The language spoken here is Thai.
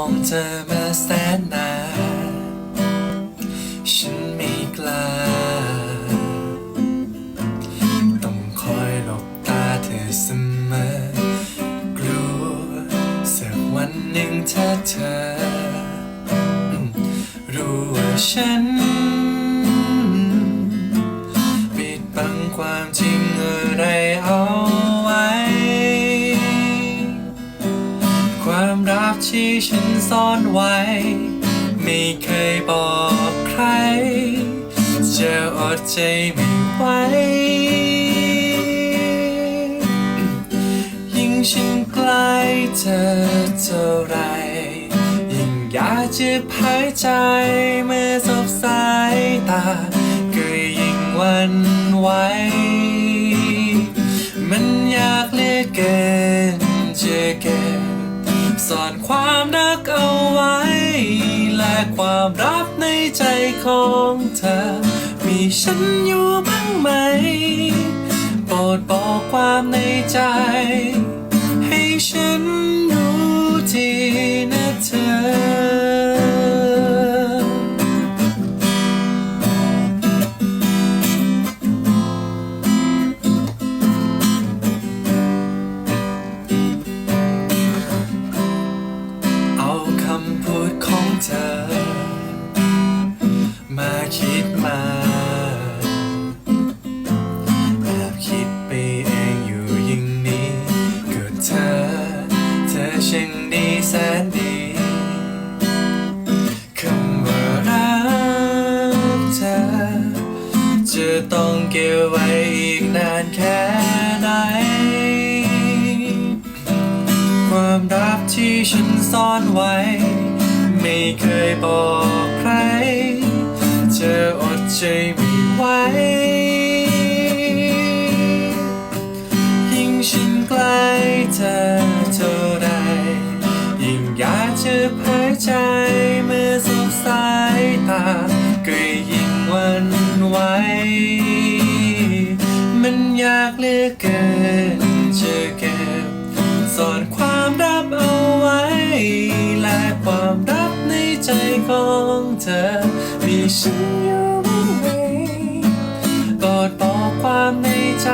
องเธอมาแสนนานฉันไม่กล้า ต้องคอยหลบตาเธอเสมอกลัวสักวันหนึ่งถ้าเธอ รู้ว่าฉัน ที่ฉันซ่อนไว้ ไม่เคยบอกใคร จะอดใจไม่ไหวยิ่งฉันใกล้เธอเท่าไร ยิ่งอยากจะหายใจเมื่อสบสายตาก็ยิ่งวันไหวมันอยากเหลือเกินจะเก็บ ซ่อนความรักเอาไว้ และความรักในใจของเธอ มีฉันอยู่บ้างไหม โปรดบอกความในใจ ดีแสนดีคำว่ารักเธอจะต้องเก็บไว้อีกนานแค่ไหน ความรักที่ฉันซ่อนไว้ ไม่เคยบอกใครจะอดใจไม่ไหว ยากเหลือเกินจะเก็บซ่อนความรักเอาไว้ และความรักในใจของเธอ มีฉันอยู่บ้างไหมกอดบอกความในใจ